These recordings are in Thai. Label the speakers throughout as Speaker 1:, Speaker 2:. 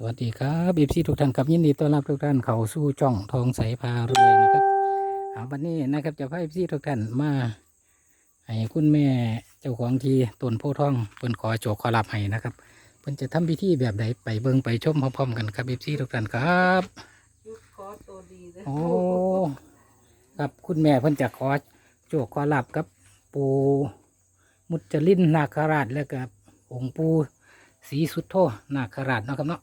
Speaker 1: สวัสดีครับบีซีทุกท่านครับยินดีต้อนรับทุกท่านเข้าสู่ช่องทองใสพารวยนะครับเอาวันนี้นะครับจะพาบีซีทุกท่านมาให้คุณแม่เจ้าของที่ต้นโพธิ์ทองเพิ่นขอโจกขอรับให้นะครับเพิ่นจะทำพิธีแบบใดไปเบิ่งไปชมพร้อมๆกันครับบีซีทุกท่านครับ
Speaker 2: ยุดคอตัวดีเลย
Speaker 1: โอ้ครับคุณแม่เพิ่นจะขอโจกขอรับกับ ปูมุจลินนาคราชแล้วก็องค์ปูศรีสุโธนาคราชเนาะครับเนาะ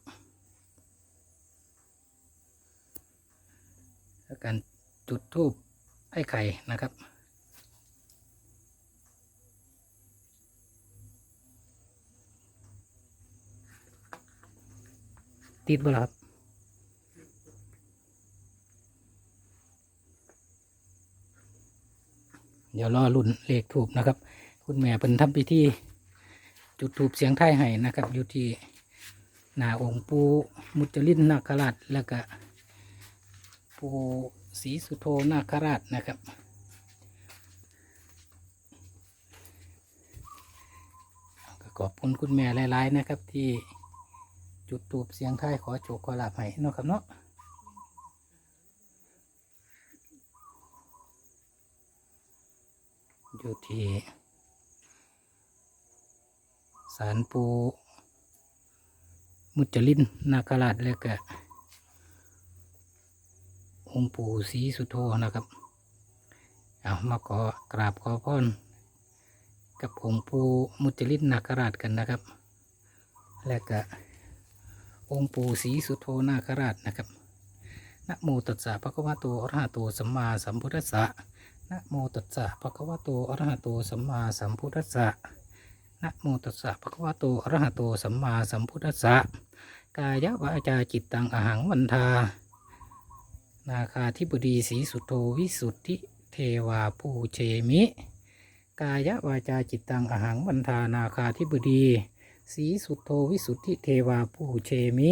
Speaker 1: แล้ว การจุดทูบไอ้ไข่นะครับ ติดบ่ครับเดี๋ยวรอรุ่นเลขถูกนะครับ คุณแม่เป็นทำพิธีจุดถูบเสียงไทยให้นะครับ อยู่ที่หน้าองค์ปูมุจลินนาคราชแล้วก็ ปูศรีสุโธนาคราชนะครับก็ขอบคุณคุณแม่หลายๆนะครับ ที่จุดตูบเสียงไทายขอโชคขอลาภให้เนาะครับเนาะอยู่ที่ศาลปูมุจลินนาคราชแล้วก็ องค์ปู่ศรีสุโธนะครับ เอามาขอกราบขอพรกับองค์ปู่มุจลินนาคราชกันนะครับ และก็องค์ปู่ศรีสุโธนาคราชนะครับนะโมตัสสะภะคะวะโตอะระหะโตสัมมาสัมพุทธัสสะนะโมตัสสะภะคะวะโตอะระหะโตสัมมาสัมพุทธัสสะนะโมตัสสะภะคะวะโตอะระหะโตสัมมาสัมพุทธัสสะกายวาจาจิตตังอหังวันทา นาคาธิบดีสีสุโธวิสุทธิเทวาปูเชมิ กายวาจาจิตตังอหังวันทานาคาธิบดีสีสุโธวิสุทธิเทวาปูเชมิ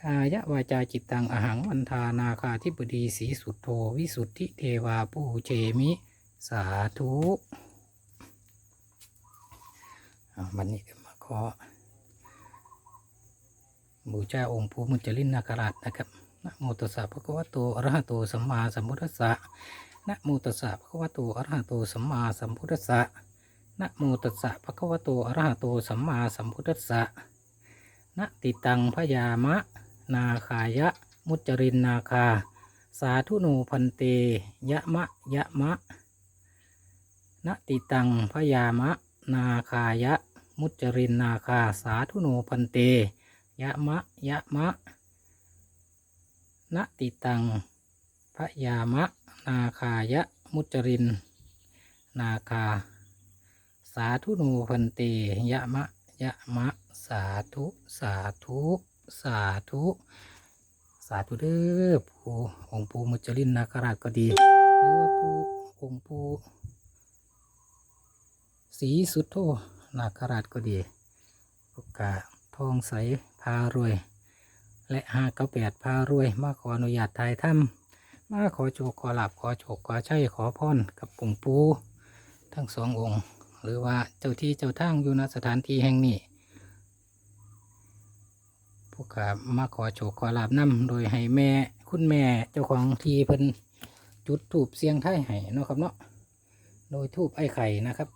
Speaker 1: กายวาจาจิตตังอหังวันทานาคาธิบดีสีสุโธวิสุทธิเทวาปูเชมิ สาธุอ่าวันนี้ก็มาขอบูชาองค์ปู่มุจลินนาคราชนะครับ นะโมตัสสะภะคะวะโตอะระหะโตสัมมาสัมพุทธัสสะนะโมตัสสะภะคะวะโตอะระหะโตสัมมาสัมพุทธัสสะนะโมตัสสะภะคะวะโตอะระหะโตสัมมาสัมพุทธัสสะนะติตังพยามะ นาคายะ มุจจรินนาคา สาธุโนพันเต ยะมะ ยะมะนะติตังพยามะ นาคายะ มุจจรินนาคา สาธุโนพันเต ยะมะ ยะมะ ณติตังพระยามะ นาคายะ มุจริน นาคา สาธุโนพันเตยะมะยะมะ สาธุ สาธุ สาธุ สาธุเด้อปู่องค์ปู่มุจลินนาคราชก็ดีหรือว่าปู่องค์ปู่ศรีสุดโธนาคราชก็ดีโอกาทองใสพารวย และห้ากาแปดพารวย มาขออนุญาตถ่ายถ้ำมาขอโชคขอหลับขอโชคขอใช้ขอพรกับปุ่งปูทั้งสององค์ หรือว่าเจ้าที่เจ้าทางอยู่ณสถานที่แห่งนี้พวกข้ามาขอโชคขอลาบนำโดยให้แม่คุณแม่เจ้าของที่เพิ่นจุดถูบเสียงไทยให้เนาะครับเนาะโดยทูบไอ้ไข่นะครับ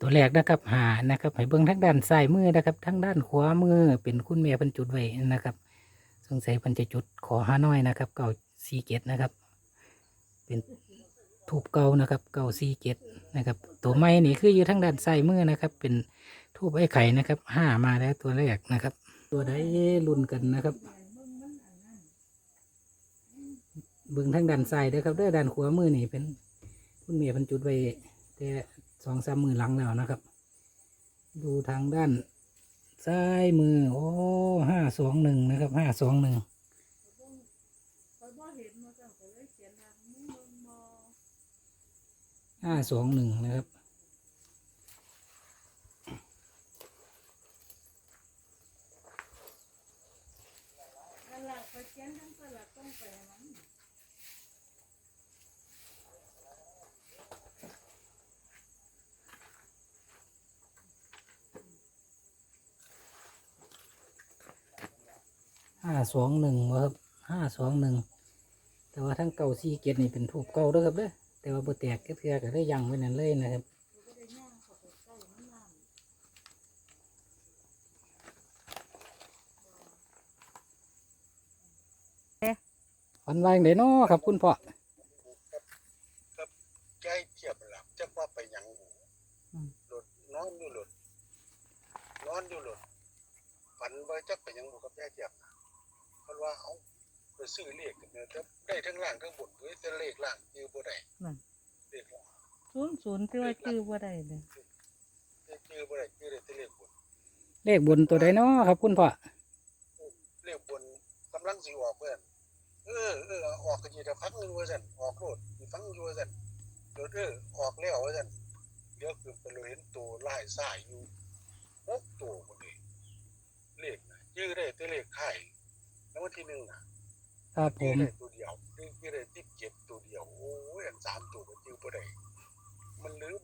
Speaker 1: ตัวแรกนะครับหานะครับให้เบิ้งทั้งด้านซ้ายมือนะครับทั้งด้านขวามือเป็นคุณแม่พิ่นจุดไว้นะครับ สงสัยพิ่นจะจุดขอห้าน้อยนะครับ เก่าสี่เกตนะครับ เป็นทูบเก่านะครับ เก่าสี่เกตนะครับ ตัวไม้นี่คืออยู่ทั้งด้านซ้ายมือนะครับ เป็นทูบไอ้ไข่นะครับห้ามาแล้วตัวแรกนะครับ ตัวใดรุ่นกันนะครับเบิ้งทั้งด้านซ้ายเด้อครับด้อด้านขวามือนี่เป็นคุณแม่พิ่นจุดไว้แต่ สองสามมือหลังแล้วนะครับ ดูทางด้าน ซ้ายมือ โอ้ห้าสองหนึ่งนะครับห้าสองหนึ่งห้าสองหนึ่งนะครับ
Speaker 2: หละเขาเขียนทั้งตลาดต้องไปมัน
Speaker 1: ห้าสองหนึ่งครับห้าสองหนึ่งแต่ว่าทั้งเก่าซีเกียรนี่เป็นถูกเก่าด้วยครับเด้อแต่ว่าบ่แตกก็เทือก็ได้ยังไว้นั่นเลยนะครับฝันวางไดเนาะครับคุณพ่อ
Speaker 3: ใจเทียบหลับจักว่าไปยังหลุดนอนอยู่หลุดนอนอยู่หลุดฝันว่าจักไปยังบุกับใจเทียบ นะเพราะว่าเอาไปซื้อเลขกันเนี่ยจะได้ทั้งล่างทั้งบนเว้ยแต่เลขล่างยือบ่ได้
Speaker 2: นั่น
Speaker 3: เลขล่าง
Speaker 2: ศูนย์ศูนย์ที่ว่าชื่อว่าได้เลย
Speaker 3: ยือบ่ได้ยือได้แต่เลขบน
Speaker 1: เลขบนตัวใดเนาะครับคุณพ่อ
Speaker 3: เลขบนกำลังสิออกเพื่อนเออเออออกกันอยู่แต่พักหนึงว่าซั่นออกโลดอีกฟังอยู่ว่าซั่นโดดเออออกแล้วว่าซั่นเดี๋ยวคือไปเลยเห็นตัวลายสายอยู่หกตัวพอดีเลขนะยื้อได้แต่เลขไข่ แล้ววันที่หนึ่งนะครับ
Speaker 1: ผ
Speaker 3: ยื้อ
Speaker 1: ม
Speaker 3: ได้ตัวเดียวยื้อได้ที่เจ็ดตัวเดียว โอ้ยอันสามตัวก็ยื้อบ่ได้มันลืม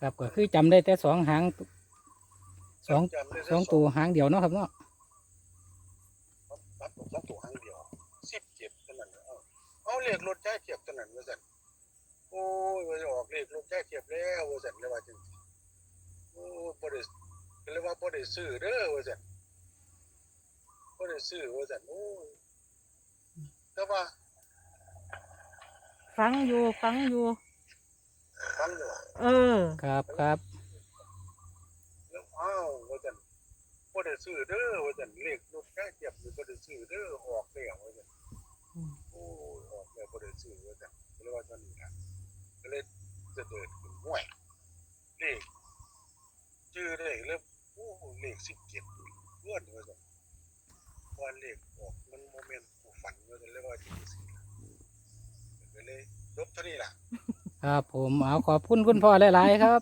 Speaker 1: ครับก็คือจำได้แต่สองหางสอง
Speaker 3: จำได้
Speaker 1: สองตัวหางเดียวเนาะครับเนาะ
Speaker 3: รับสองตัวครั้งเดียวสิบเจ็ดเท่านั้นเอาเอาเลขรถใจเทียบเท่านั้นว่าซั่นโอ้ยว่าจะออกเลขรถใจเทียบแล้วว่าซั่นเลยว่าจังซี่โอ้ยบ่ได้ก็เลยว่าบ่ได้ซื้อเด้อว่าซั่น บ่ได้ซื้อว่าซั่นโอ้ยแต่ว่า
Speaker 2: ฟังอยู่ฟังอยู่
Speaker 3: ฟังอยู่ว่า
Speaker 2: เออ
Speaker 1: ครับครับ
Speaker 3: แล้วอ้าวว่าซั่นบ่ได้ซื้อเด้อว่าซั่นเลขรถใจเทียบ ว่าเลขออกมันโมเมนต์กูฝันอยู่เลยว่าที่สี่ก็เลยลบเท่านี้ล่ะ
Speaker 1: ครับผมเอาขอบคุณคุณพ่อหลาย ๆ ครับ